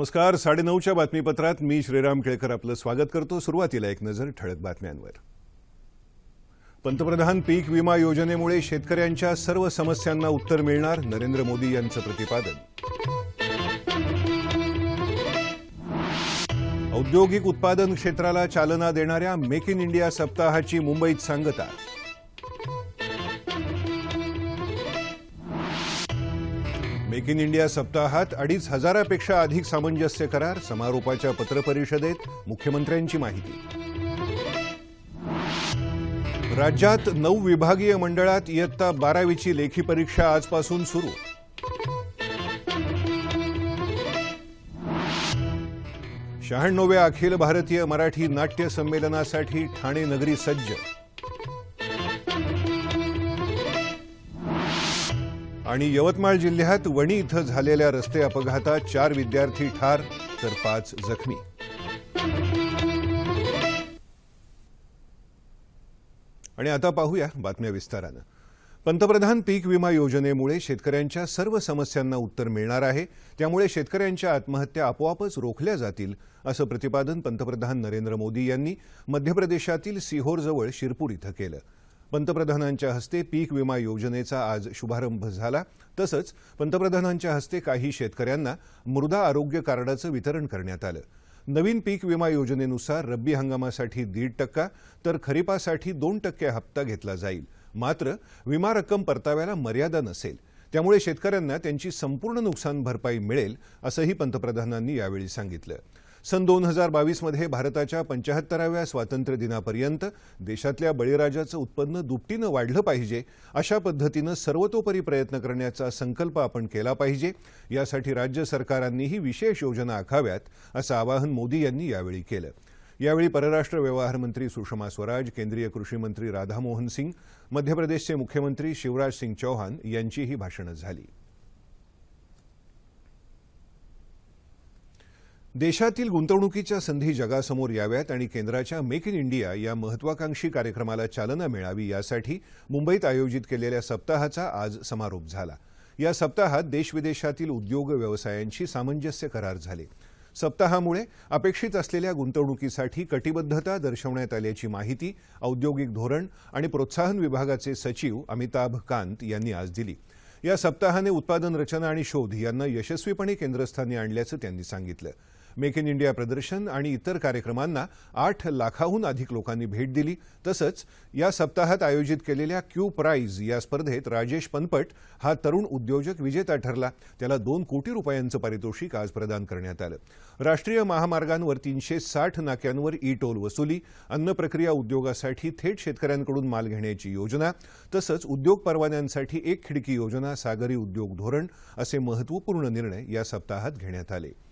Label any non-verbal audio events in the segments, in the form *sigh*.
नमस्कार साडेनऊच्या बातमीपत्रात मी श्रीराम केळकर आपलं स्वागत करतो. सुरुवातीला एक नजर ठळक बातम्यांवर. पंतप्रधान पीक विमा योजनेमुळे शेतकऱ्यांच्या सर्व समस्यांना उत्तर मिळणार नरेंद्र मोदी यांचं प्रतिपादन. औद्योगिक उत्पादन क्षेत्राला चालना देणाऱ्या मेक इन इंडिया सप्ताहाची मुंबईत सांगता. मेक इन इंडिया सप्ताहात अडीच हजारापेक्षा अधिक सामंजस्य करार समारोपाच्या पत्रपरिषदेत मुख्यमंत्र्यांची माहिती. राज्यात नऊ विभागीय मंडळात इयत्ता बारावीची लेखी परीक्षा आजपासून सुरू. शहाण्णव्या अखिल भारतीय मराठी नाट्य संमेलनासाठी ठाणे नगरी सज्ज. आणि यवतमाळ जिल्ह्यात वणी इथं झालेल्या रस्ते अपघातात चार विद्यार्थी ठार तर पाच जखमी. आणि आता पाहूया बातम्या विस्तारानं. पंतप्रधान पीक विमा योजनेमुळे शेतकऱ्यांच्या सर्व समस्यांना उत्तर मिळणार आहे. त्यामुळे शेतकऱ्यांच्या आत्महत्या आपोआपच रोखल्या जातील असं प्रतिपादन पंतप्रधान नरेंद्र मोदी यांनी मध्य प्रदेशातील सिहोरजवळ शिरपूर इथं केलं. पंतप्रधानांच्या हस्ते पीक विमा योजनेचा आज शुभारंभ झाला. तसंच पंतप्रधानांच्या हस्ते काही शेतकऱ्यांना मृदा आरोग्य कार्डाचं वितरण करण्यात आलं. नवीन पीक विमा योजनेनुसार रब्बी हंगामासाठी दीड टक्का तर खरीपासाठी दोन टक्के हप्ता घेतला जाईल. मात्र विमा रक्कम परताव्याला मर्यादा नसेल. त्यामुळे शेतकऱ्यांना त्यांची संपूर्ण नुकसान भरपाई मिळेल असंही पंतप्रधानांनी यावेळी सांगितलं. सन दोन हजार बावीसमध्ये भारताच्या पंचाहत्तराव्या स्वातंत्र्य दिनापर्यंत देशातल्या बळीराजाचं उत्पन्न दुपटीनं वाढलं पाहिजे अशा पद्धतीनं सर्वतोपरी प्रयत्न करण्याचा संकल्प आपण केला पाहिजे. यासाठी राज्य सरकारांनीही विशेष योजना आखाव्यात असं आवाहन मोदी यांनी यावेळी केलं. यावेळी परराष्ट्र व्यवहार मंत्री सुषमा स्वराज केंद्रीय कृषी मंत्री राधामोहन सिंग मध्य प्रदेशचे मुख्यमंत्री शिवराज सिंग चौहान यांचीही भाषणं झाली. देशातील गुंतवणुकीच्या संधी जगासमोर याव्यात आणि केंद्राच्या मेक इन इंडिया या महत्वाकांक्षी कार्यक्रमाला चालना मिळावी यासाठी मुंबईत आयोजित केलेल्या सप्ताहाचा आज समारोप झाला. या सप्ताहात देशविदेशातील उद्योग व्यवसायांशी सामंजस्य करार झाले. सप्ताहामुळे अपेक्षित असलेल्या गुंतवणुकीसाठी कटिबद्धता दर्शवण्यात आल्याची माहिती औद्योगिक धोरण आणि प्रोत्साहन विभागाचे सचिव अमिताभ कांत यांनी आज दिली. या सप्ताहाने उत्पादन रचना आणि शोध यांना यशस्वीपणे केंद्रस्थानी आणल्याचं त्यांनी सांगितलं. मेक इन इंडिया प्रदर्शन आणि इतर कार्यक्रमांना आठ लाखाहून अधिक लोकांनी भेट दिली. तसंच या सप्ताहात आयोजित केलेल्या क्यू प्राईज या स्पर्धेत राजेश पनपट हा तरुण उद्योजक विजेता ठरला. त्याला दोन कोटी रुपयांचं पारितोषिक आज प्रदान करण्यात आलं. राष्ट्रीय महामार्गांवर तीनशे साठ नाक्यांवर ई टोल वसुली अन्न प्रक्रिया उद्योगासाठी थेट शेतकऱ्यांकडून माल घेण्याची योजना तसंच उद्योग परवान्यांसाठी एक खिडकी योजना सागरी उद्योग धोरण असे महत्त्वपूर्ण निर्णय या सप्ताहात घेण्यात आले.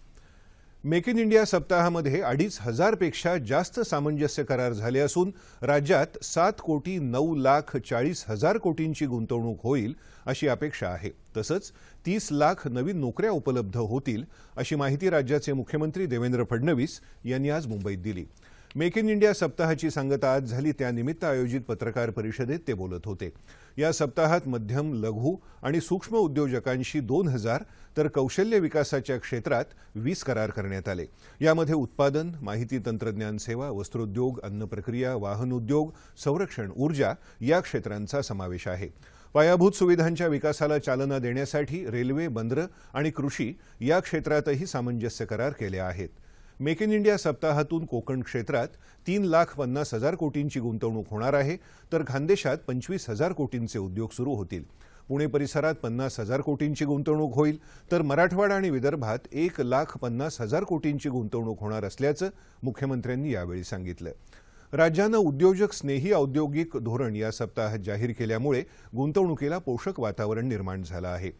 मेक इन इंडिया सप्ताहामध्ये अडीच हजारपेक्षा जास्त सामंजस्य करार झाले असून राज्यात सात कोटी नऊ लाख चाळीस हजार कोटींची गुंतवणूक होईल अशी अपेक्षा आहे. तसंच तीस लाख नवीन नोकऱ्या उपलब्ध होतील अशी माहिती राज्याचे मुख्यमंत्री देवेंद्र फडणवीस यांनी आज मुंबईत दिली. मेक इन इंडिया सप्ताहाची सांगता आज झाली. त्यानिमित्त आयोजित पत्रकार परिषदेत ते बोलत होते. या सप्ताहात मध्यम लघु आणि सूक्ष्म उद्योजकांशी दोन हजार तर कौशल्य विकासाच्या क्षेत्रात वीस करार करण्यात आले. यामध्ये उत्पादन माहिती तंत्रज्ञान सेवा वस्त्रोद्योग अन्न प्रक्रिया वाहन उद्योग संरक्षण ऊर्जा या क्षेत्रांचा समावेश आहे. पायाभूत सुविधांच्या विकासाला चालना देण्यासाठी रेल्वे बंदरं आणि कृषी या क्षेत्रातही सामंजस्य करार केले आहेत. मेक इन इंडिया सप्ताहातून कोकण क्षेत्रात तीन लाख पन्नास हजार कोटींची गुंतवणूक होणार आहे तर खानदेशात पंचवीस हजार कोटींचे उद्योग सुरू होतील. पुणे परिसरात पन्नास हजार कोटींची गुंतवणूक होईल तर मराठवाडा आणि विदर्भात एक लाख पन्नास हजार कोटींची गुंतवणूक होणार असल्याचं मुख्यमंत्र्यांनी यावेळी सांगितलं. राज्यानं उद्योजक स्नेही औद्योगिक धोरण या सप्ताहात जाहीर केल्यामुळे गुंतवणुकीला पोषक वातावरण निर्माण झालं आहे.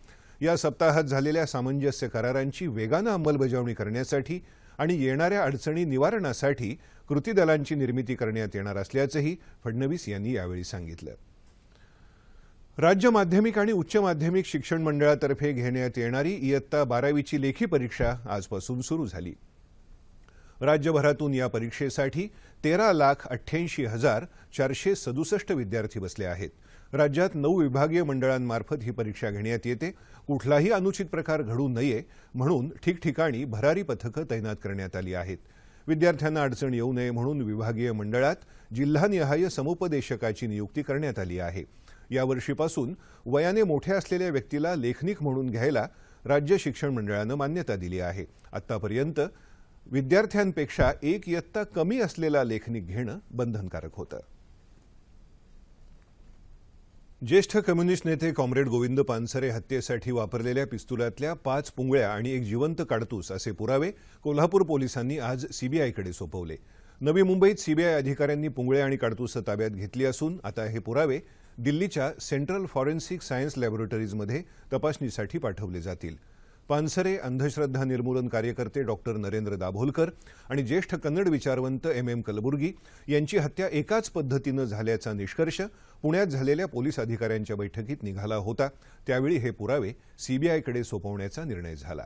या सप्ताहात झालेल्या सामंजस्य करारांची वेगानं अंमलबजावणी करण्यासाठी आणि येणाऱ्या अडचणी निवारणासाठी कृती दलांची निर्मिती करण्यात येणार असल्याचंही फडणवीस यांनी यावेळी सांगितलं. राज्य माध्यमिक आणि उच्च माध्यमिक शिक्षण मंडळातर्फे घेण्यात येणारी इयत्ता बारावीची लेखी परीक्षा आजपासून सुरू झाली. राज्यभरातून या परीक्षेसाठी तेरा लाख अठ्ठ्याऐंशी हजार चारशे सदुसष्ट विद्यार्थी बसले आहेत. राज्यात नऊ विभागीय मंडळांमार्फत ही परीक्षा घेण्यात येते. कुठलाही अनुचित प्रकार घडू नये म्हणून ठिकठिकाणी भरारी पथकं तैनात करण्यात आली आहेत. विद्यार्थ्यांना अडचण येऊ नये म्हणून विभागीय मंडळात जिल्हानिहाय समुपदेशकाची नियुक्ती करण्यात आली आहे. यावर्षीपासून वयाने मोठ्या असलेल्या व्यक्तीला लेखनिक म्हणून घ्यायला राज्य शिक्षण मंडळानं मान्यता दिली आहे. आतापर्यंत विद्यार्थ्यांपेक्षा एक इयत्ता कमी असलेला लेखनिक घेणं बंधनकारक होतं. ज्येष्ठ कम्युनिस्ट नेते कॉम्रेड गोविंद पानसरे हत्येसाठी वापरलेल्या पिस्तुलातल्या पाच पुंगळ्या आणि एक जिवंत काडतूस असे पुरावे कोल्हापूर पोलिसांनी आज सीबीआयकडे सोपवले. नवी मुंबईत सीबीआय अधिकाऱ्यांनी पुंगळे आणि काडतूसं ताब्यात घेतली असून आता हे पुरावे दिल्लीच्या सेंट्रल फॉरेन्सिक सायन्स लॅबोरेटरीजमध्ये तपासणीसाठी पाठवले जातील. पानसरे अंधश्रद्धा निर्मूलन कार्यकर्ते डॉक्टर नरेंद्र दाभोलकर आणि ज्येष्ठ कन्नड विचारवंत एम एम कलबुर्गी यांची हत्या एकाच पद्धतीनं झाल्याचा निष्कर्ष पुण्यात झालेल्या पोलीस अधिकाऱ्यांच्या बैठकीत निघाला होता. त्यावेळी हे पुरावे सीबीआयकडे सोपवण्याचा निर्णय झाला.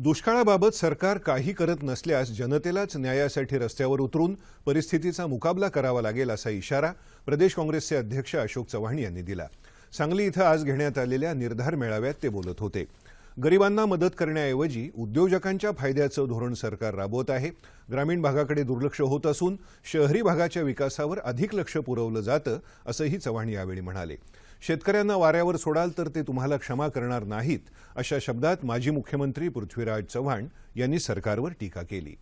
दुष्काळाबाबत सरकार काही करत नसल्यास जनतेलाच न्यायासाठी रस्त्यावर उतरून परिस्थितीचा मुकाबला करावा लागेल असा इशारा प्रदेश काँग्रेसचे अध्यक्ष अशोक चव्हाण यांनी दिला. सांगली इथं आज घेण्यात आलेल्या निर्धार मेळाव्यात ते बोलत होते. गरिबांना मदत करण्याऐवजी उद्योजकांच्या फायद्याचं धोरण सरकार राबवत आहे. ग्रामीण भागाकडे दुर्लक्ष होत असून शहरी भागाच्या विकासावर अधिक लक्ष पुरवलं जातं असंही चव्हाण यावेळी म्हणाले. शेतकऱ्यांना वाऱ्यावर सोडाल तर ते तुम्हाला क्षमा करणार नाहीत अशा शब्दात माजी मुख्यमंत्री पृथ्वीराज चव्हाण यांनी सरकारवर टीका केली.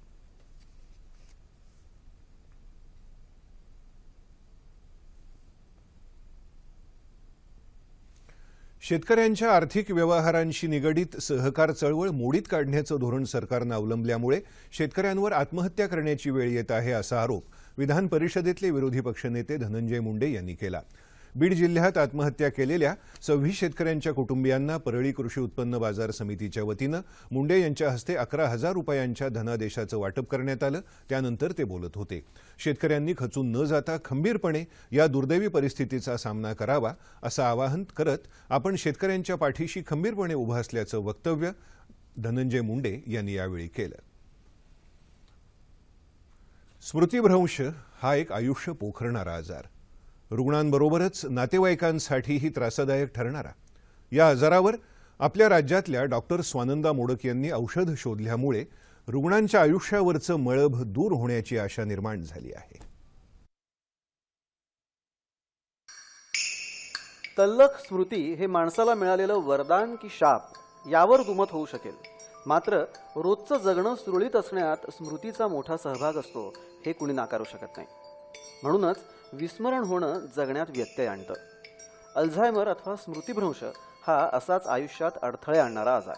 शेतकऱ्यांच्या आर्थिक व्यवहारांशी निगडीत सहकार चळवळ मोडीत काढण्याचं धोरण सरकारनं अवलंबल्यामुळे शेतकऱ्यांवर आत्महत्या करण्याची वेळ येत आहे असा आरोप विधान परिषदेतले विरोधी पक्षनेते धनंजय मुंडे यांनी केला. बीड जिल्ह्यात आत्महत्या केलेल्या सव्वीस शेतकऱ्यांच्या कुटुंबियांना परळी कृषी उत्पन्न बाजार समितीच्या वतीनं मुंडे यांच्या हस्ते अकरा हजार रुपयांच्या धनादेशाचं वाटप करण्यात आलं. त्यानंतर ते बोलत होते. शेतकऱ्यांनी खचून न जाता खंबीरपणे या दुर्दैवी परिस्थितीचा सामना करावा असं आवाहन करत आपण शेतकऱ्यांच्या पाठीशी खंबीरपणे उभं असल्याचं वक्तव्य धनंजय मुंडे यांनी यावेळी केलं. स्मृतिभ्रंश हा एक आयुष्य पोखरणारा आजार. रुग्णांबरोबरच नातेवाईकांसाठीही त्रासदायक ठरणारा. या आजारावर आपल्या राज्यातल्या डॉक्टर स्वानंदा मोडक यांनी औषध शोधल्यामुळे रुग्णांच्या आयुष्यावरचं मळभ दूर होण्याची आशा निर्माण झाली आहे. तल्लख स्मृती हे माणसाला मिळालेलं वरदान की शाप यावर दुमत होऊ शकेल. मात्र रोजचं जगणं सुरळीत असण्यात स्मृतीचा मोठा सहभाग असतो हे कुणी नाकारू शकत नाही. म्हणूनच विस्मरण होणं जगण्यात व्यत्यय आणतं. अल्झायमर अथवा स्मृतिभ्रंश हा असाच आयुष्यात अडथळे आणणारा आजार.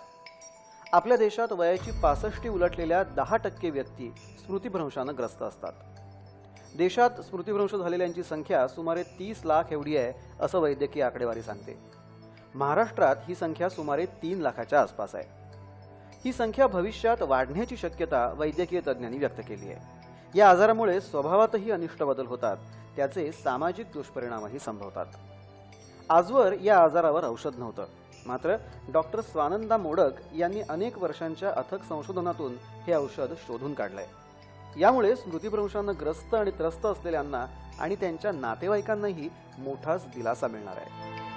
आपल्या देशात वयाची पासष्टी उलटलेल्या दहा टक्के व्यक्ती स्मृतिभ्रंशानं ग्रस्त असतात. देशात स्मृतिभ्रंश झालेल्यांची संख्या सुमारे तीस लाख एवढी आहे असं वैद्यकीय आकडेवारी सांगते. महाराष्ट्रात ही संख्या सुमारे तीन लाखाच्या आसपास आहे. ही संख्या भविष्यात वाढण्याची शक्यता वैद्यकीय तज्ज्ञांनी व्यक्त केली आहे. या आजारामुळे स्वभावातही अनिष्ट बदल होतात त्याचे सामाजिक दुष्परिणामही संभवतात. आजवर या आजारावर औषध नव्हतं. मात्र डॉक्टर स्वानंदा मोडक यांनी अनेक वर्षांच्या अथक संशोधनातून हे औषध शोधून काढलंय. यामुळे स्मृतिभ्रंशानं ग्रस्त आणि त्रस्त असलेल्यांना आणि त्यांच्या नातेवाईकांनाही मोठाच दिलासा मिळणार आहे.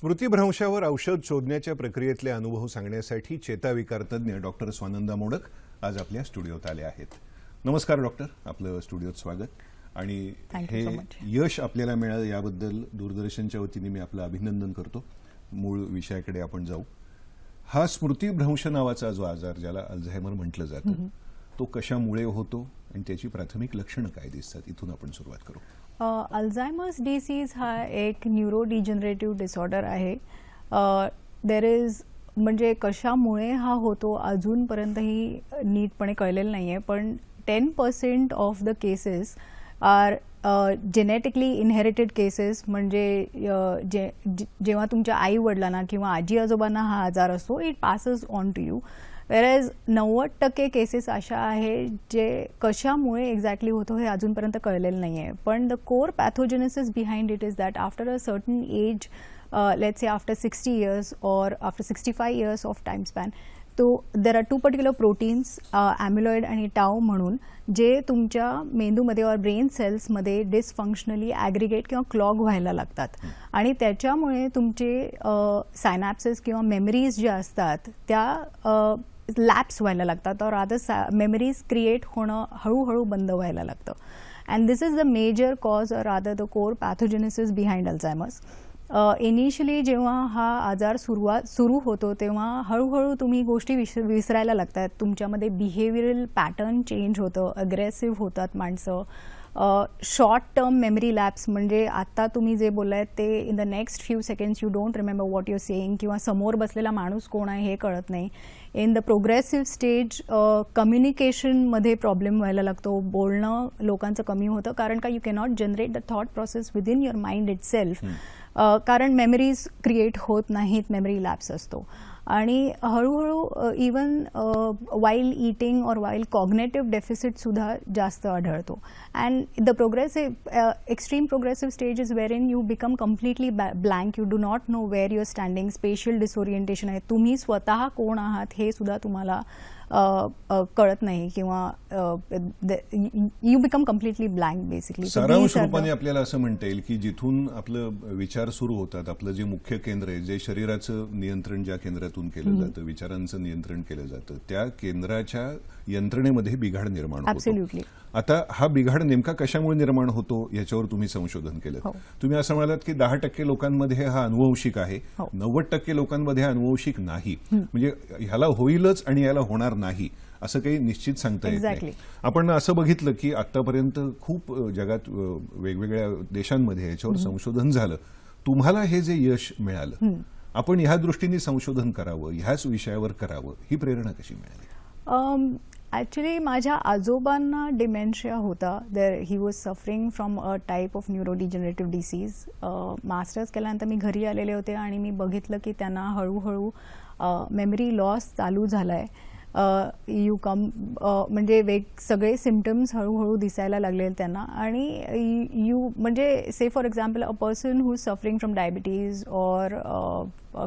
स्मृतिभ्रंशावर औषध शोधण्याच्या प्रक्रियेतले अनुभव सांगण्यासाठी चेताविकार तज्ज्ञ डॉक्टर स्वानंदा मोडक आज आपल्या स्टुडिओत आले आहेत. नमस्कार डॉक्टर. आपलं स्टुडिओत स्वागत. आणि हे so. यश आपल्याला मिळालं याबद्दल दूरदर्शनच्या वतीने मी आपलं अभिनंदन करतो. मूळ विषयाकडे आपण जाऊ. हा स्मृतिभ्रंश नावाचा जो आजार ज्याला अल्झायमर म्हटलं जातं तो कशामुळे होतो आणि त्याची प्राथमिक लक्षणं काय दिसतात? इथून आपण सुरुवात करू. अल्झायमर्स डिसीज हा एक न्यूरो डिजनरेटिव्ह डिसऑर्डर आहे देर इज म्हणजे कशामुळे हा होतो अजूनपर्यंतही नीटपणे कळलेलं नाही आहे पण ten percent of the cases are genetically inherited cases म्हणजे जे जे- जेव्हा तुमच्या आई वडिलांना किंवा आजी आजोबांना हा आजार असतो it passes on to you average नव्वद टक्के केसेस अशा आहे जे कशामुळे एक्झॅक्टली होतो हे अजूनपर्यंत कळलेलं नाही आहे पण the core pathogenesis behind it is that after a certain age let's say after sixty years or after sixty five years of time span तो there are two particular proteins amyloid आणि tau म्हणून जे तुमच्या मेंदूमध्ये और brain सेल्समध्ये डिसफंक्शनली aggregate किंवा clog व्हायला लागतात. आणि त्याच्यामुळे तुमचे uh, सायनॅप्सेस किंवा मेमरीज ज्या असतात त्या uh, लॅप्स व्हायला लागतात. और अदर मेमरीज क्रिएट होणं हळूहळू बंद व्हायला लागतं. And this is the major cause or other the core pathogenesis behind Alzheimer's initially जेव्हा हा आजार सुरुवात सुरू होतो तेव्हा हळूहळू तुम्ही गोष्टी विस विसरायला लागतात. तुमच्यामध्ये बिहेवियरल पॅटर्न चेंज होतं अग्रेसिव्ह होतात माणसं. शॉर्ट टर्म मेमरी लॅप्स म्हणजे आत्ता तुम्ही जे बोललाय ते in the next few seconds you don't remember what your saying किंवा समोर बसलेला माणूस कोण आहे हे कळत नाही. इन द प्रोग्रेसिव्ह स्टेज कम्युनिकेशनमध्ये प्रॉब्लेम व्हायला लागतो. बोलणं लोकांचं कमी होतं कारण का you cannot generate the thought process within your mind itself कारण मेमरीज क्रिएट होत नाहीत मेमरी लॅप्स असतो. आणि हळूहळू even while eating or while cognitive डेफिसिटसुद्धा जास्त आढळतो. And the progressive extreme progressive stage is where in you become completely blank you do not know where your standing special disorientation आहे. तुम्ही स्वतः कोण आहात हे सुद्धा तुम्हाला कळत नाही किंवा you become completely blank basically सारांश रूपाने आपल्याला असं म्हणता येईल की जिथून आपलं विचार सुरू होतात आपलं जे मुख्य केंद्र आहे जे शरीराचं नियंत्रण ज्या केंद्रातून केलं जातं विचारांचं नियंत्रण केलं जातं त्या केंद्राच्या यंत्रणेमध्ये बिघाड निर्माण होतो. आता हा बिघाड नेमका कशामुळे निर्माण होतो याच्यावर तुम्ही संशोधन केलं. हो. तुम्ही असं म्हणालात की दहा टक्के लोकांमध्ये हा अनुवंशिक आहे. हो. नव्वद टक्के लोकांमध्ये हा अनुवंशिक नाही. म्हणजे ह्याला होईलच आणि याला होणार नाही असं काही निश्चित सांगता येत नाही. आपण असं बघितलं की आतापर्यंत खूप जगात वेगवेगळ्या देशांमध्ये याच्यावर संशोधन झालं. तुम्हाला हे जे यश मिळालं आपण ह्या दृष्टीने संशोधन करावं ह्याच विषयावर करावं ही प्रेरणा कशी मिळाली? Um, ॲक्च्युली माझ्या आजोबांना डिमेन्शिया होता. There he was suffering from a type of neurodegenerative disease masters केल्यानंतर मी घरी आलेले होते आणि मी बघितलं की त्यांना हळूहळू uh, मेमरी लॉस चालू झाला आहे यू कम म्हणजे वेग सगळे सिमटम्स हळूहळू दिसायला लागले त्यांना. आणि यू म्हणजे say for example a person who suffering from diabetes or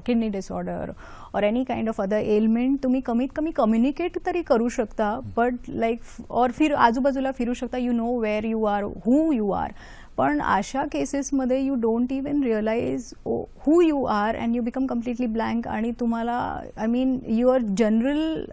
kidney disorder or any kind of other ailment तुम्ही कमीत कमी कम्युनिकेट तरी करू शकता बट लाईक और फिर आजूबाजूला फिरू शकता you know where you are who you are पण अशा केसेसमध्ये you don't even realise who you are and you become completely blank आणि तुम्हाला I mean your general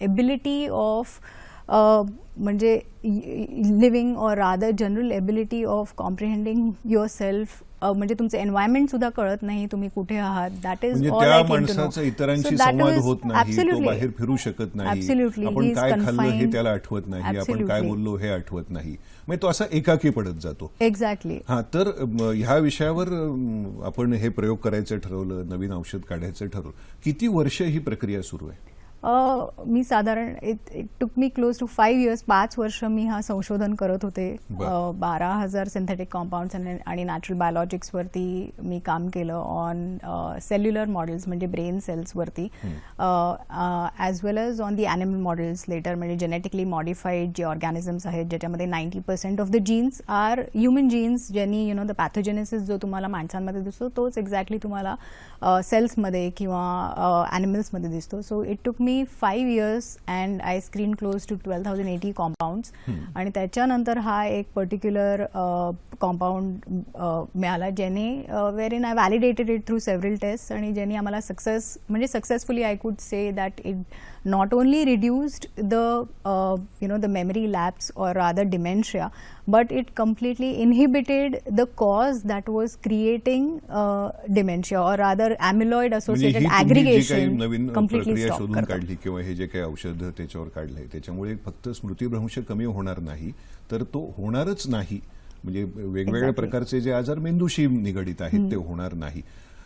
ability of म्हणजे living or rather general ability of comprehending yourself म्हणजे तुमचं environment सुद्धा कळत नाही तुम्ही कुठे आहात. दॅट इज म्हणजे त्या माणसाचा इतरांशी संवाद होत नाही तो बाहेर फिरू शकत नाही. आपण काय खाल्लं हे त्याला आठवत नाही आपण काय बोललो हे आठवत नाही. म्हणजे तो असा एकाकी पडत जातो. एक्झॅक्टली हा तर ह्या विषयावर आपण हे प्रयोग करायचं ठरवलं नवीन औषध काढायचं ठरवलं. किती वर्ष ही प्रक्रिया सुरू आहे? मी साधारण it took me close to five years पाच वर्ष मी हा संशोधन करत होते. बर. हजार सिंथेटिक कॉम्पाऊंड्स आणि नॅचरल बायोलॉजिक्सवरती मी काम केलं ऑन सेल्युलर मॉडेल्स म्हणजे brain सेल्सवरती as well as on the animal models later म्हणजे जेनेटिकली मॉडिफाईड जे ऑर्गॅनिझम्स आहेत ज्याच्यामध्ये ninety percent of the genes are human genes ज्यांनी यु नो द पॅथोजेनेसिस जो तुम्हाला माणसांमध्ये दिसतो तोच एक्झॅक्टली तुम्हाला सेल्समध्ये किंवा ॲनिमल्समध्ये दिसतो. So it took me five years and I screen close to twelve thousand eighty compounds आणि त्याच्यानंतर हा एक पर्टिक्युलर कॉम्पाऊंड मिळाला ज्याने where in I validated it through several test आणि ज्यांनी आम्हाला सक्सेस म्हणजे successfully I could say that it not only reduced the you know the memory lapse or rather dementia but it completely inhibited the cause that was creating uh, dementia or rather amyloid म्हणजे associated aggregation completely stop. काढली किंवा हे जे काही औषध त्याच्यावर काढलंय त्याच्यामुळे फक्त स्मृतीभ्रंश कमी होणार नाही तर तो होणारच नाही म्हणजे वेगवेगळ्या Exactly. प्रकारचे जे आजार मेंदूशी निगडित आहेत ते होणार नाही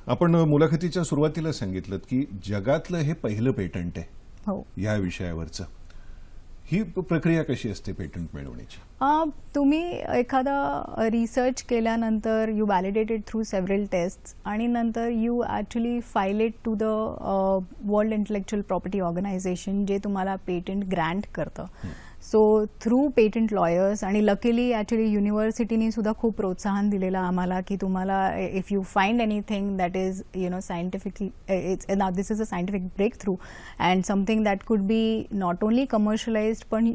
आपण मुलाखतीच्या सुरुवातीला सांगितलं की जगातलं हे पहिलं पेटंट आहे हो. या विषयावरचं. ही प्रक्रिया कशी असते पेटंट मिळवण्याची? तुम्ही एखादा रिसर्च केल्यानंतर you validated through several test आणि नंतर you actually file it to the World Intellectual Property Organization जे तुम्हाला पेटंट ग्रँट करतं. सो थ्रू पेटंट लॉयर्स आणि लकीली ॲक्च्युली युनिव्हर्सिटीनी सुद्धा खूप प्रोत्साहन दिलेलं आम्हाला की तुम्हाला if you find anything that is you know scientifically it's now this is a scientific breakthrough and something that could be not only commercialised पण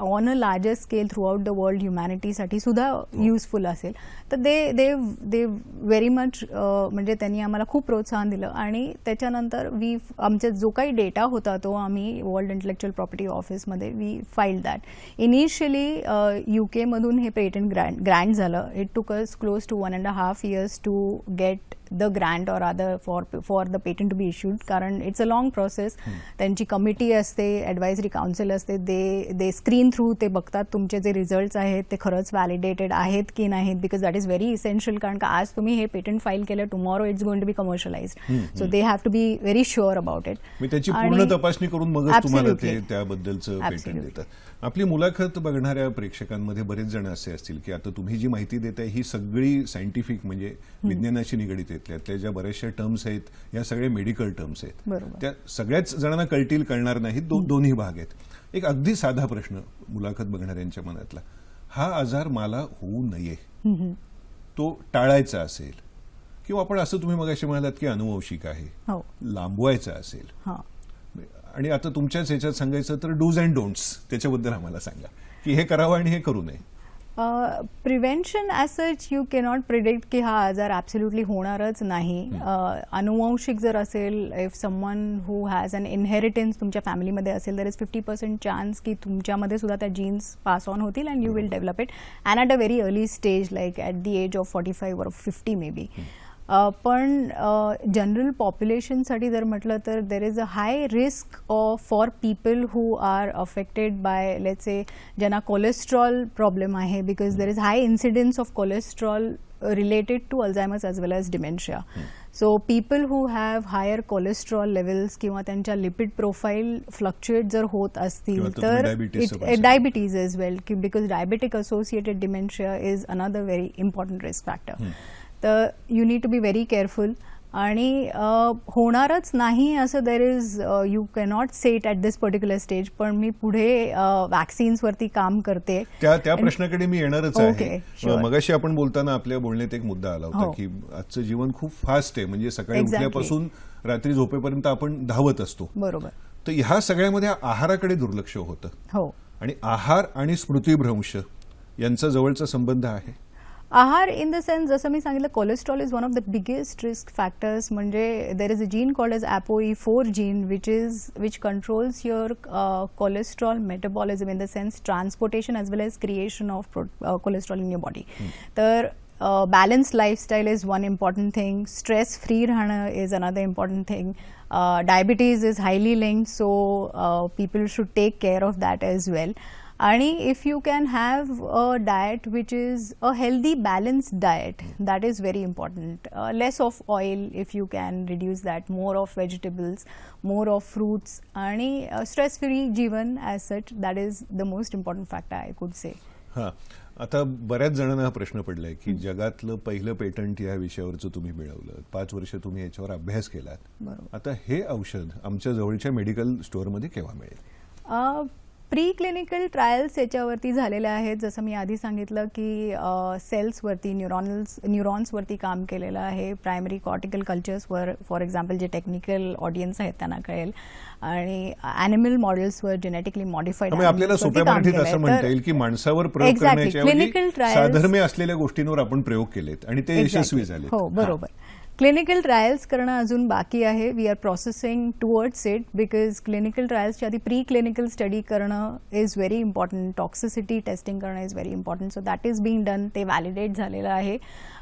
on a larger scale throughout the world ह्युमॅनिटीसाठी सुद्धा useful असेल. तर दे दे दे very much म्हणजे त्यांनी आम्हाला खूप प्रोत्साहन दिलं. आणि त्याच्यानंतर वी आमचा जो काही डेटा होता तो आम्ही वर्ल्ड इंटेलेक्च्युअल प्रॉपर्टी ऑफिसमध्ये we file that initially U केमधून हे पेटंट ग्रँड ग्रँड झालं. It took as close to one and half years to get the grant or other for for the patent to be issued कारण it's a long process त्यांची committee असते advisory council असते they they screen through ते बघतात तुमचे जे results आहेत ते खरंच व्हॅलिडेटेड आहेत की नाहीत because that is very essential कारण का आज तुम्ही हे पेटंट फाईल केलं tomorrow it's going to be commercialise so they have to be very sure about it मी त्याची पूर्ण तपासणी करून मगच तुम्हाला ते. त्याबद्दलचं पेटंट. देतात. आपली मुलाखत बघणाऱ्या प्रेक्षकांमध्ये बरेच जण असे असतील की आता तुम्ही जी माहिती देताय ही सगळी सायंटिफिक म्हणजे विज्ञानाशी निगडीत आहेत त्यातल्या ज्या बऱ्याचशा टर्म्स आहेत या सगळ्या मेडिकल टर्म्स आहेत. त्या सगळ्याच जणांना कळतील कळणार नाहीत. दो, दोन्ही भाग आहेत. एक अगदी साधा प्रश्न मुलाखत बघणाऱ्यांच्या मनातला. हा आजार मला होऊ नये. तो टाळायचा असेल किंवा आपण असं तुम्ही मगाशी म्हणालात की अनुवंशिक आहे. हो. लांबवायचा असेल. आणि आता तुमच्याच ह्याच्यात सांगायचं तर डूज अँड डोंट्स त्याच्याबद्दल आम्हाला सांगा. की हे करावं आणि हे करू नये. Prevention as such you cannot predict की हा आजार ॲब्सोल्युटली होणारच नाही. अनुवंशिक जर असेल if someone who has an inheritance तुमच्या फॅमिलीमध्ये असेल तर इज फिफ्टी पर्सेंट चान्स की तुमच्यामध्ये सुद्धा त्या जीन्स पास ऑन होतील and you will develop it and at a very early stage like at the age of forty five or fifty may be पण जनरल पॉप्युलेशनसाठी जर म्हटलं तर there is a high risk of for people who are affected by let say ज्यांना cholesterol problem आहे because there is high incidence of cholesterol related to Alzheimer's as well as dementia so people who have higher cholesterol levels किंवा त्यांच्या lipid profile fluctuate जर होत असतील तर diabetes diabetes as well ki- because diabetic associated dementia is another very important risk factor. तर you need to be very careful आणि होणारच नाही असं there is you cannot set at this particular stage पण मी पुढे वॅक्सिन्सवरती काम करते. त्या त्या प्रश्नाकडे मी येणारच आहे. मगाशी आपण बोलताना आपल्या बोलण्यात एक मुद्दा आला होता हो. की आजचं जीवन खूप फास्ट आहे. म्हणजे सकाळी. उठल्यापासून रात्री झोपेपर्यंत आपण धावत असतो. बरोबर. तर ह्या सगळ्यामध्ये आहाराकडे दुर्लक्ष होतं. हो. आणि आहार आणि स्मृतिभ्रंश यांचा जवळचा संबंध आहे. आहार इन द सेन्स जसं मी सांगितलं cholesterol is one of the biggest risk factors म्हणजे there is a gene called as APOE four gene which is which controls your cholesterol metabolism in the sense transportation as well as creation of cholesterol in your body तर balance lifestyle is one important thing stress free राहणं is another important thing diabetes is highly linked so people should take care of that as well आणि if you can have a diet which is a healthy balanced diet that is very important less of oil if you can reduce that more of vegetables more of fruits आणि stress free Jeevan as such that is the most important factor I could say हा. आता बऱ्याच जणांना हा प्रश्न पडलाय की जगातलं पहिलं पेटंट या विषयावरचं तुम्ही मिळवलं. पाच वर्ष तुम्ही याच्यावर अभ्यास केलात. बरोबर. आता हे औषध आमच्या जवळच्या मेडिकल स्टोअरमध्ये केव्हा मिळेल? प्री क्लिनिकल ट्रायल्स याच्यावरती झालेले आहेत. जसं मी आधी सांगितलं की सेल्सवरती न्यूरॉनल्स न्यूरॉन्सवरती काम केलेलं आहे. प्रायमरी कॉर्टिकल कल्चर्सवर फॉर एक्झाम्पल जे टेक्निकल ऑडियन्स आहेत त्यांना कळेल. आणि ॲनिमल मॉडेल्सवर जेनेटिकली मॉडिफाईड आपल्याला सोप्या मराठीत असं म्हणता येईल की माणसावर प्रयोग करण्याच्या क्लिनिकल ट्रायल्स साधर्म्य असलेल्या गोष्टींवर आपण प्रयोग केलेत आणि ते यशस्वी झाले हो. बरोबर. क्लिनिकल ट्रायल्स करणं अजून बाकी आहे. We are processing towards it because clinical ट्रायल्सच्या आधी प्री क्लिनिकल स्टडी करणं is very important toxicity testing करणं is very important so that is being done ते व्हॅलिडेट झालेलं आहे.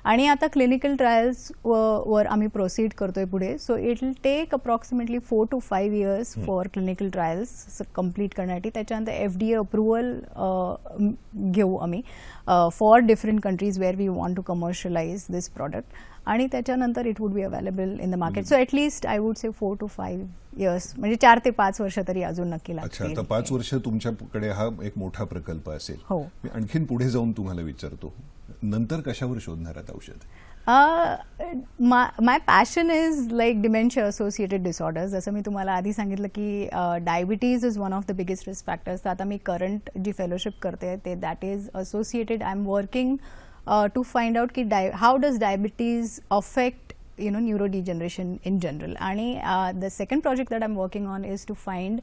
आणि आता क्लिनिकल ट्रायल्स वर आम्ही प्रोसीड करतोय पुढे. So it will take approximately four to five years for clinical trials complete करण्यासाठी. त्याच्यानंतर एफ डी ए अप्रुव्हल घेऊ आम्ही for different countries where we want to commercialize this product आणि त्याच्यानंतर it would be available in the market so at least I would say four to five years म्हणजे चार ते पाच वर्ष तरी अजून नक्की अच्छा आता पाच वर्ष तुमच्याकडे हा एक मोठा प्रकल्प असेल. हो. मी आणखीन पुढे जाऊन तुम्हाला विचारतो नंतर कशावर शोधणार आहात औषध? My passion is like dementia associated disorders जसं मी तुम्हाला आधी सांगितलं की diabetes is one of the biggest risk factors तर आता मी करंट जी फेलोशिप करते ते that is associated I am working to find out की डाय how does diabetes affect you know neurodegeneration in general आणि uh, the second project that i'm working on is to find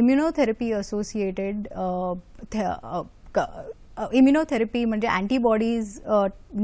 immunotherapy associated uh, th- uh, क- immunotherapy म्हणजे antibodies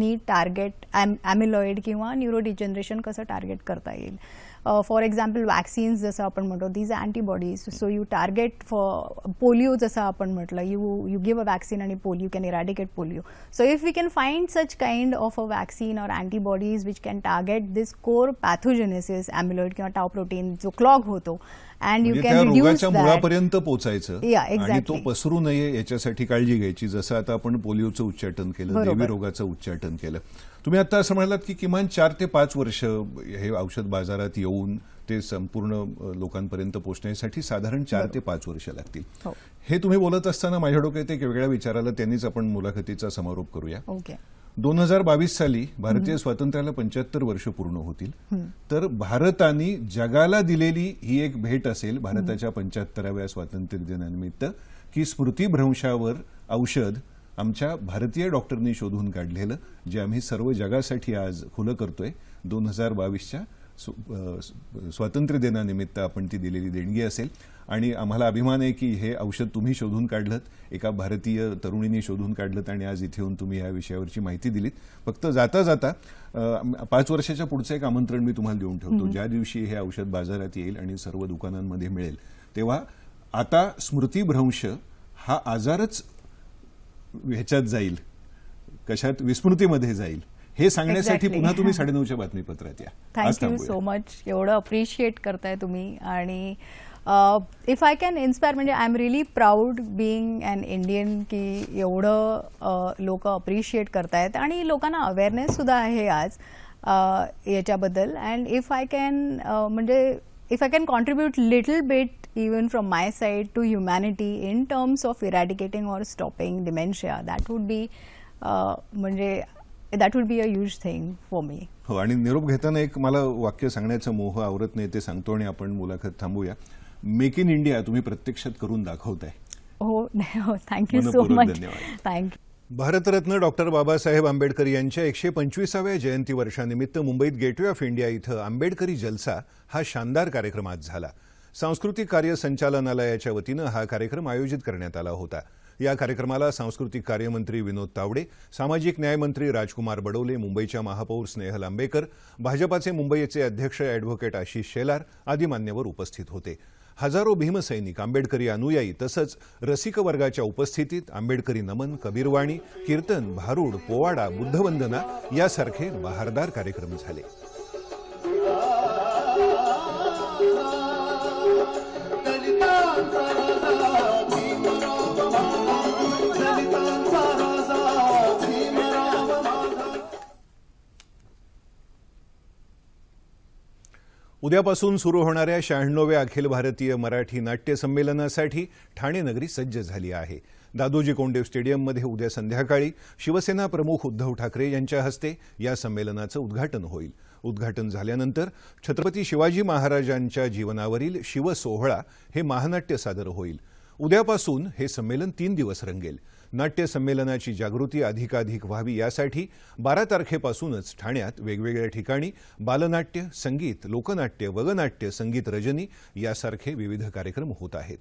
नी target ॲमिलॉइड किंवा neurodegeneration कसं target करता येईल uh, for example, vaccines jasa apan these are antibodies. So you target for polio jasa apan you, you give a vaccine and polio, you can eradicate polio. So if we can find such kind of a vaccine or antibodies which can target this core pathogenesis amyloid or tau protein, jo clog ho and you can रोगाच्या मुळापर्यंत पोचायचं. आणि तो. पसरू नये याच्यासाठी काळजी घ्यायची. जसं आता आपण पोलिओचं उच्चाटन केलं. देवी रोगाचं उच्चाटन केलं. तुम्ही आता असं म्हणालात की किमान चार ते पाच वर्ष हे औषध बाजारात येऊन ते संपूर्ण लोकांपर्यंत पोहोचण्यासाठी साधारण चार ते पाच वर्ष लागतील. हो. हे तुम्ही बोलत असताना माझ्या डोक्यात एक वेगळ्या विचाराला त्यांनीच आपण मुलाखतीचा समारोप करूया. ओके दोन हजार बावीस साली भारतीय स्वातंत्र्याला पंच्याहत्तर वर्ष पूर्ण होतील. तर भारताने जगाला दिलेली ही एक भेट असेल भारताच्या पंच्याहत्तराव्या स्वातंत्र्य दिनानिमित्त की स्मृतीभ्रंशावर औषध आमच्या भारतीय डॉक्टरनी शोधून काढलेलं जे आम्ही सर्व जगासाठी आज खुलं करतोय दोन हजार बावीसच्या स्वातंत्र्य दिनानिमित्त आपण ती दिलेली देणगी असेल. आणि आम्हाला अभिमान आहे की हे औषध तुम्ही शोधून काढलं एका भारतीय तरुणीने शोधून काढलं आणि आज इथे येऊन तुम्ही या विषयावरची माहिती दिलीत. फक्त जाता जाता पाच वर्षाच्या पुढचं एक आमंत्रण मी तुम्हाला देऊन ठेवतो. ज्या दिवशी हे औषध बाजारात येईल आणि सर्व दुकानांमध्ये मिळेल तेव्हा आता स्मृतीभ्रंश हा आजारच ह्याच्यात जाईल कशात? विस्मृतीमध्ये जाईल. हे सांगण्यासाठी Exactly. पुन्हा तुम्ही *laughs* साडेनऊच्या बातमीपत्रात या. Thank you. सो मच एवढं अप्रिशिएट करताय तुम्ही. आणि इफ आय कॅन इन्स्पायर म्हणजे I am really proud being an Indian की एवढं लोक अप्रिशिएट करतायत. आणि लोकांना अवेअरनेस सुद्धा आहे आज याच्याबद्दल. अँड इफ आय कॅन म्हणजे if I can contribute little bit even from my side to humanity in terms of eradicating or stopping dementia that would be म्हणजे that would be a huge thing for me हो आणि निरोप घेताना एक मला वाक्य सांगण्याचा मोह आवरत नाही ते सांगतो आणि आपण मुलाखत थांबूया. मेक इन इंडिया तुम्ही प्रत्यक्षात करून दाखवताय. हो थँक्यू सो मच धन्यवाद. Thank you Bharat Ratna doctor Babasaheb Ambedkar यांच्या एकशे पंचवीसाव्या जयंती वर्षानिमित्त मुंबईत गेटवे ऑफ इंडिया इथं आंबेडकरी जलसा हा शानदार कार्यक्रम आज झाला. सांस्कृतिक कार्य संचालनालयाच्या वतीनं हा कार्यक्रम आयोजित करण्यात आला होता. या कार्यक्रमाला सांस्कृतिक कार्यमंत्री विनोद तावडे सामाजिक न्यायमंत्री राजकुमार बडोले मुंबईच्या महापौर स्नेहल आंबेकर भाजपाचे मुंबईचे अध्यक्ष अॅडव्होकेट आशिष शेलार आदी मान्यवर उपस्थित होते. हजारो भीमसैनिक आंबेडकरी अनुयायी तसंच रसिक वर्गाच्या उपस्थितीत आंबेडकरी नमन कबीरवाणी कीर्तन भारूड पोवाडा बुद्धवंदना यासारखे बहारदार कार्यक्रम झाले. उद्यापासून सुरू होणाऱ्या शहाण्णव्या अखिल भारतीय मराठी नाट्य संमेलनासाठी ठाणे नगरी सज्ज झाली आहे. दादोजी कोंडेव स्टेडियममध्ये उद्या संध्याकाळी शिवसेना प्रमुख उद्धव ठाकरे यांच्या हस्ते या संमेलनाचं उद्घाटन होईल. उद्घाटन झाल्यानंतर छत्रपती शिवाजी महाराजांच्या जीवनावरील शिवसोहळा हे महानाट्य सादर होईल. उद्यापासून हे संमेलन तीन दिवस रंगेल. नाट्य संमेलनाची जागृती अधिकाधिक व्हावी यासाठी बारा तारखेपासूनच ठाण्यात वेगवेगळ्या ठिकाणी बालनाट्य संगीत लोकनाट्य वगनाट्य संगीत रजनी यासारखे विविध कार्यक्रम होत आहेत.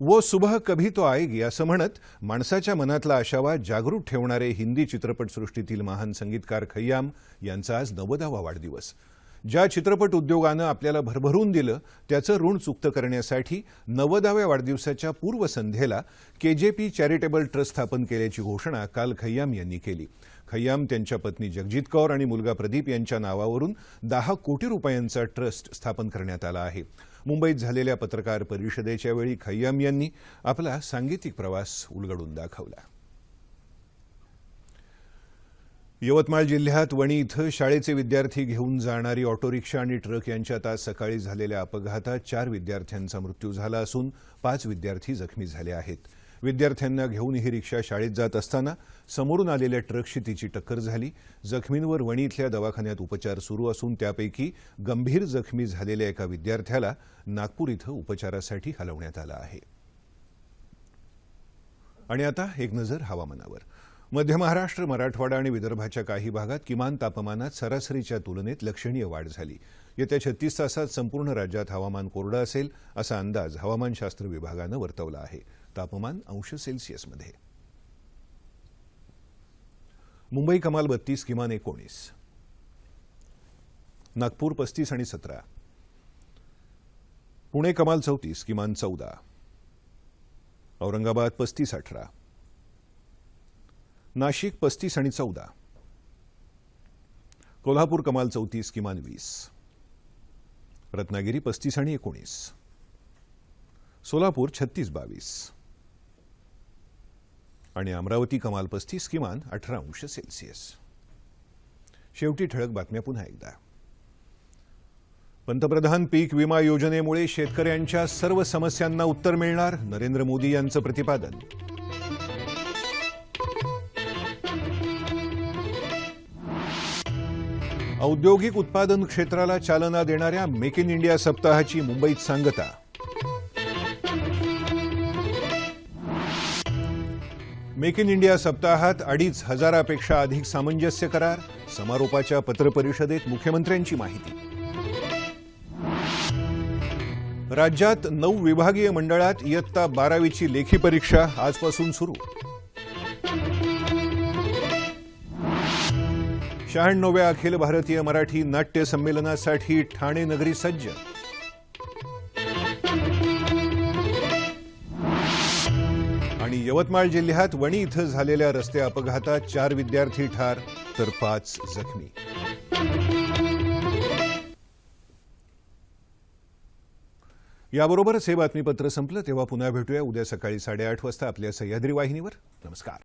वो सुबह कभी तो आएगी असं म्हणत माणसाच्या मनातला आशावा जागरूक ठेवणारे हिंदी चित्रपटसृष्टीतील महान संगीतकार खय्याम यांचा आज नव्वदावा वाढदिवस. ज्या चित्रपट उद्योगानं आपल्याला भरभरून दिलं त्याचं ऋण चुकतं करण्यासाठी नव्वदाव्या वाढदिवसाच्या पूर्वसंध्येला केजेपी चॅरिटेबल ट्रस्ट स्थापन केल्याची घोषणा काल खय्याम यांनी केली. खय्याम त्यांच्या पत्नी जगजित कौर आणि मुलगा प्रदीप यांच्या नावावरून दहा कोटी रुपयांचा ट्रस्ट स्थापन करण्यात आला आहे. मुंबईत झालेल्या पत्रकार परिषदेच्या वेळी खय्याम यांनी आपला सांगीतिक प्रवास उलगडून दाखवला. यवतमाळ जिल्ह्यात वणी इथं शाळेचे विद्यार्थी घेऊन जाणारी ऑटो रिक्षा आणि ट्रक यांच्यात आज सकाळी झालेल्या अपघातात चार विद्यार्थ्यांचा मृत्यू झाला असून पाच विद्यार्थी जखमी झाले आहेत. विद्यार्थ्यांना घेऊन ही रिक्षा शाळेत जात असताना समोरून आलेल्या ट्रकशी तिची टक्कर झाली. जखमींवर वणी इथल्या दवाखान्यात उपचार सुरू असून त्यापैकी गंभीर जखमी झालेल्या एका विद्यार्थ्याला नागपूर इथं उपचारासाठी हलवण्यात आलं आहे. आणि आता एक नजर हवामानावर. मध्य महाराष्ट्र मराठवाडा आणि विदर्भाच्या काही भागात किमान तापमानात सरासरीच्या तुलनेत लक्षणीय वाढ झाली. येत्या छत्तीस तासात संपूर्ण राज्यात हवामान कोरडं असेल असा अंदाज हवामानशास्त्र विभागानं वर्तवला आहे. तापमान अंश सेल्सिअसमध्ये. मुंबई कमाल बत्तीस किमान एकोणीस. नागपूर पस्तीस आणि सतरा. पुणे कमाल चौतीस किमान चौदा. औरंगाबाद पस्तीस अठरा. नाशिक पस्तीस आणि चौदा. कोल्हापूर कमाल चौतीस किमान वीस. रत्नागिरी पस्तीस आणि एकोणीस. सोलापूर छत्तीस बावीस. आणि अमरावती कमाल पस्तीस किमान अठरा अंश सेल्सिअस. शेवटी ठळक बातम्या पुन्हा एकदा. पंतप्रधान पीक विमा योजनेमुळे शेतकऱ्यांच्या सर्व समस्यांना उत्तर मिळणार नरेंद्र मोदी यांचं प्रतिपादन. औद्योगिक उत्पादन क्षेत्राला चालना देणाऱ्या मेक इन इंडिया सप्ताहाची मुंबईत सांगता. मेक इन इंडिया सप्ताहात अडीच हजारापेक्षा अधिक सामंजस्य करार समारोपाच्या पत्रपरिषदेत मुख्यमंत्र्यांची माहिती. राज्यात नऊ विभागीय मंडळात इयत्ता बारावीची लेखी परीक्षा आजपासून सुरू. शहाण्णव्या अखिल भारतीय मराठी नाट्य संमेलनासाठी ठाणे नगरी सज्ज. आणि यवतमाळ जिल्ह्यात वणी इथं झालेल्या रस्ते अपघातात चार विद्यार्थी ठार तर पाच जखमी. याबरोबरच हे बातमीपत्र संपलं तेव्हा पुन्हा भेटूया. उद्या सकाळी साडेआठ वाजता आपल्या सह्याद्री वाहिनीवर. नमस्कार.